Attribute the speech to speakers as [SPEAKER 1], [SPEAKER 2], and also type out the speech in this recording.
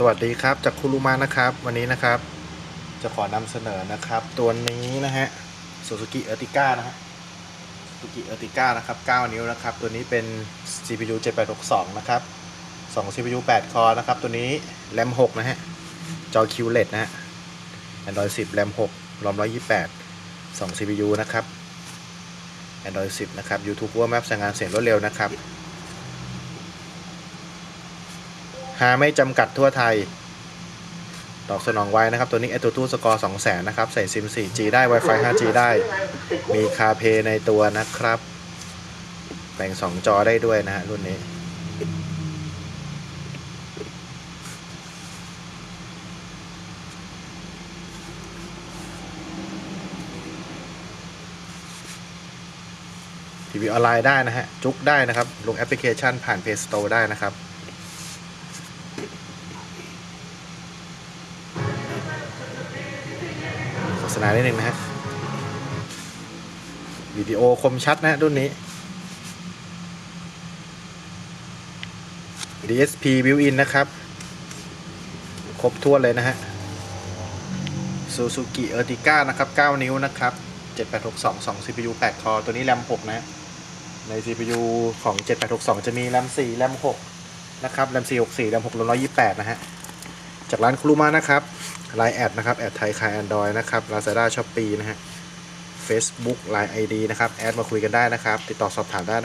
[SPEAKER 1] สวัสดีครับจากคุรุมานะครับ วันนี้นะครับ จะขอนำเสนอนะครับ ตัวนี้นะฮะ Suzuki Ertiga นะฮะ Suzuki Ertiga นะครับ 9 นิ้วนะครับ ตัวนี้เป็น CPU 7862 นะครับ 2 CPU 8 คอนะครับ ตัวนี้ RAM 6นะฮะจอ QLED นะฮะ Android 10 RAM 6 ROM 128 2 CPU นะครับ Android 10 นะครับ YouTube Google Maps สั่งงานเสียงรวดเร็วนะครับ หาไม่จำกัดทั่วไทย ตอบสนองไว้นะครับ ตัวนี้ a อ o ทูสกอร์2 0 0 0 0นะครับ ใส่ซิม 4G ได้ Wi-Fi 5G ได้ มีคาเพในตัวนะครับ แบ่ง 2 จอได้ด้วยนะฮะรุ่นนี้ทีวีออนไลน์ได้นะฮะ จุกได้นะครับ ลงแอปพลิเคชันผ่าน Play Store ได้นะครับ โฆ ษณาได้หนึ่งนะฮะวิดีโอคมชัดนะรุ่นนี้ DSP built-in นะครับ ครบถ้วเลยนะฮะ Suzuki Ertiga นะครับ 9 นิ้วนะครับ 7862 2 CPU 8 คอ ตัวนี้ RAM 6นะ ใน CPU ของ 7862 จะมี RAM 4 RAM 6นะครับ RAM 464 RAM 6 128 นะฮะ จากร้านครูมานะครับ ไลน์แอดนะครับแอดไทยคายแอนดรอยนะครับ Lazada Shopee นะฮะ Facebook Line ID นะครับแอดมาคุยกันได้นะครับ ติดต่อสอบถามได้นะครับ